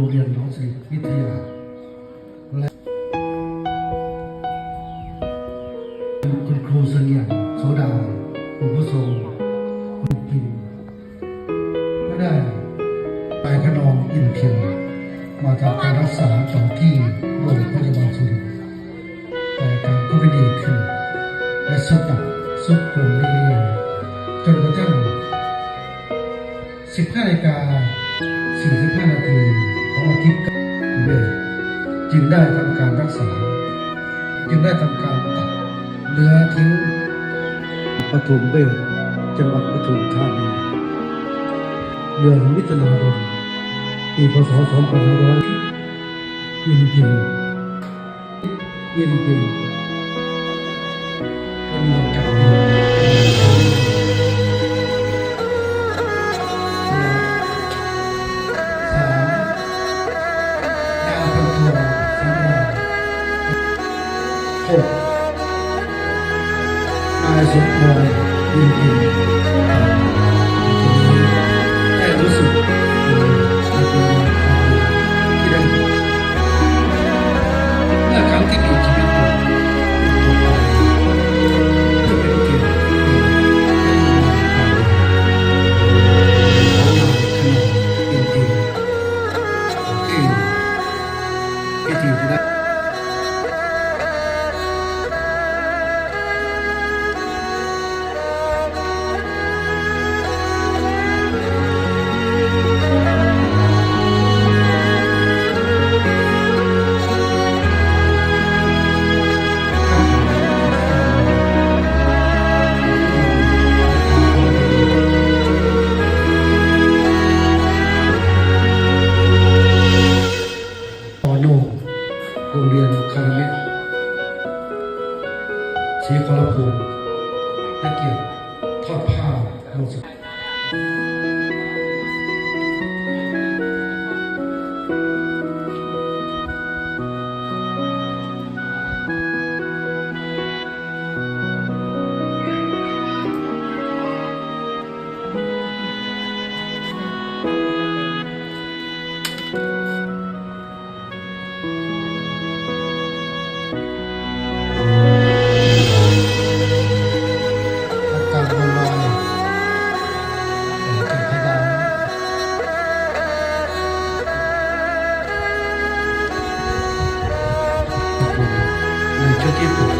รงเรียนน้องศิริวิทยาและคุณครูเสงี่ยมโสดาคุณผู้ทรงคุณพิมก็ได้ไปขนองอินเพียงมาจากการรักษาต่อที่โรงพยาบาลสุรินทร์แต่การก็ไม่ดีขึ้น และสุดหนักสุดลงเรื่อยๆจนกระทั่ง15นาฬิกา45นาที ของอาทิตย์เวรจึงได้ทำการรักษา จึงได้ทำการตัดเนื้อทิ้งปฐุมเวชจังหวัดปฐุมธานีเดือนมิถุนายนปีพศ2500ยินพิมยินพิม หกนายสมพรยินพิมพ์ได้ โนโรงเรียนคาราเมะศรีขอรภูมิและเกียรติทอดผ้าลงสุด ในช่วงที่ปวด